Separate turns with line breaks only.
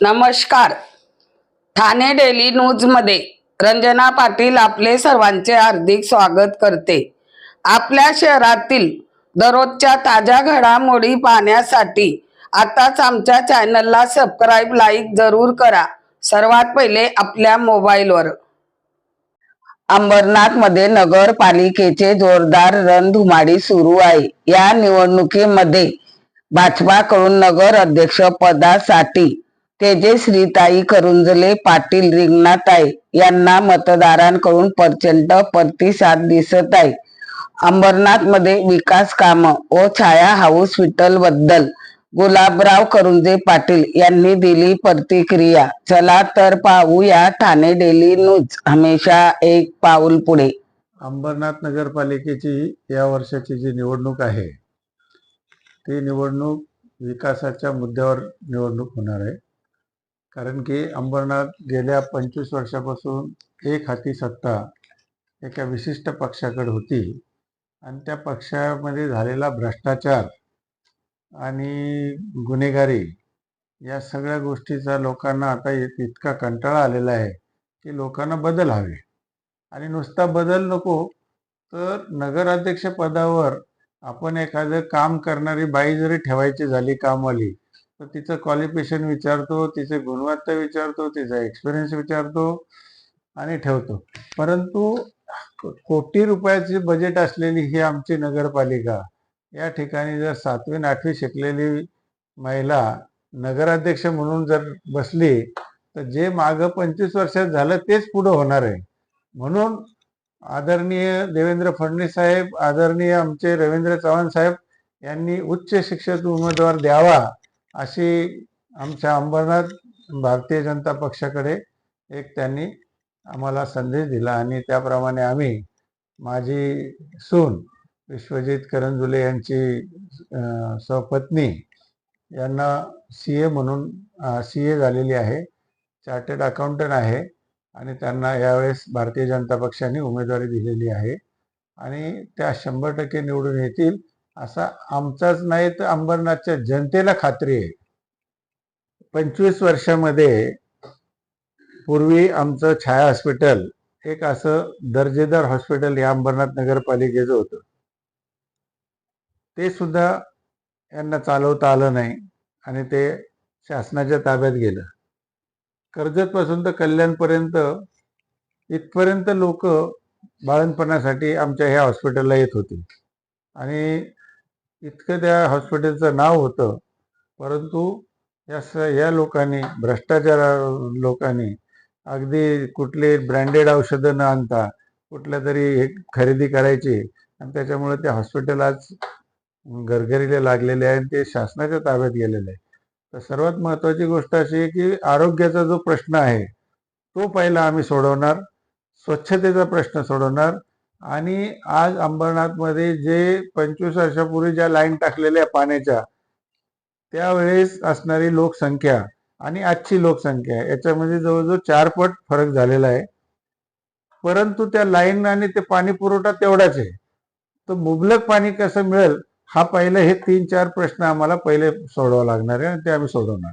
नमस्कार. ठाणे डेली न्यूजमध्ये रंजना पाटील आपले सर्वांचे हार्दिक स्वागत करते. आपल्या शहरातील दररोजच्या ताज्या घडामोडी पाहण्यासाठी आताच आमच्या चॅनलला सबस्क्राईब लाईक जरूर करा. सर्वात पहिले आपल्या मोबाईलवर. अंबरनाथमध्ये नगरपालिकेचे जोरदार रणधुमाडी सुरू आहे. या निवडणुकीमध्ये भाजपाकडून नगर अध्यक्ष पदासाठी तेजश्रीताई करुंजले पाटील रिंगणाताई यांना मतदारांकडून प्रचंड प्रतिसाद दिसत आहे अंबरनाथमध्ये विकास काम व छाया हॉस्पिटलबद्दल गुलाबराव करुंजे पाटील यांनी दिली प्रतिक्रिया. चला तर पाहूया ठाणे डेली न्यूज. हमेशा एक पाऊल पुढे.
अंबरनाथ नगरपालिकेची या वर्षाची जी निवडणूक आहे ती निवडणूक विकासाच्या मुद्द्यावर निवडणूक होणार आहे. कारण की अंबरनाथ गेल्या पंचवीस वर्षापासून एक हाती सत्ता एका विशिष्ट पक्षाकडे होती. आणि त्या पक्षामध्ये झालेला भ्रष्टाचार आणि गुन्हेगारी या सगळ्या गोष्टीचा लोकांना आता इत- इतका कंटाळा आलेला आहे की लोकांना बदल हवे. आणि नुसता बदल नको तर नगराध्यक्ष पदावर आपण एखादं काम करणारी बाई जरी ठेवायची झाली कामवाली तर तिचं क्वालिफिकेशन विचारतो तिचे गुणवत्ता विचारतो तिचा एक्सपिरियन्स विचारतो आणि ठेवतो. परंतु कोटी रुपयाचे बजेट असलेली ही आमची नगरपालिका या ठिकाणी जर सातवी आठवी शिकलेली महिला नगराध्यक्ष म्हणून जर बसली तर जे मागं पंचवीस वर्षात झालं तेच पुढं होणार आहे. म्हणून आदरणीय देवेंद्र फडणवीस साहेब आदरणीय आमचे रवींद्र चव्हाण साहेब यांनी उच्च शिक्षित उमेदवार द्यावा अशी आमच्या अंबरनाथ भारतीय जनता पक्षाकडे एक त्यांनी आम्हाला संदेश दिला आणि त्याप्रमाणे आम्ही माझी सून विश्वजित करंजुले यांची अं, स्वपत्नी यांना सी ए म्हणून सी ए झालेली आहे चार्टर्ड अकाउंटंट आहे आणि त्यांना यावेळेस भारतीय जनता पक्षाने उमेदवारी दिलेली आहे. आणि त्या शंभर टक्के निवडून येतील असा आमचाच नाही तर अंबरनाथच्या जनतेला खात्री आहे. पंचवीस वर्षामध्ये पूर्वी आमचं छाया हॉस्पिटल एक असं दर्जेदार हॉस्पिटल या अंबरनाथ नगरपालिकेचं होतं. ते सुद्धा यांना चालवता आलं नाही आणि ते शासनाच्या ताब्यात गेलं. कर्जत पासून तर कल्याणपर्यंत इथपर्यंत लोक बाळणपणासाठी आमच्या ह्या हॉस्पिटलला येत होते. आणि इतकं त्या हॉस्पिटलचं नाव होतं. परंतु या स या लोकांनी भ्रष्टाचार लोकांनी अगदी कुठली ब्रँडेड औषधं न आणता कुठल्या तरी हे खरेदी करायची. आणि त्याच्यामुळे ते हॉस्पिटल आज गरगरीला लागलेले आहे आणि ते शासनाच्या ताब्यात गेलेले आहे. तर सर्वात महत्त्वाची गोष्ट अशी आहे की आरोग्याचा जो प्रश्न आहे तो पहिला आम्ही सोडवणार. स्वच्छतेचा प्रश्न सोडवणार. आणि आज अंबरनाथमध्ये जे पंचवीस वर्षापूर्वी ज्या लाईन टाकलेल्या पाण्याच्या त्यावेळेस असणारी लोकसंख्या आणि आजची लोकसंख्या याच्यामध्ये जवळजवळ चार पट फरक झालेला आहे. परंतु त्या लाईन आणि ते पाणी पुरवठा तेवढाच आहे. तर मुबलक पाणी कसं मिळेल? हा पहिले हे तीन चार प्रश्न आम्हाला पहिले सोडवा लागणार आहे आणि ते आम्ही सोडवणार.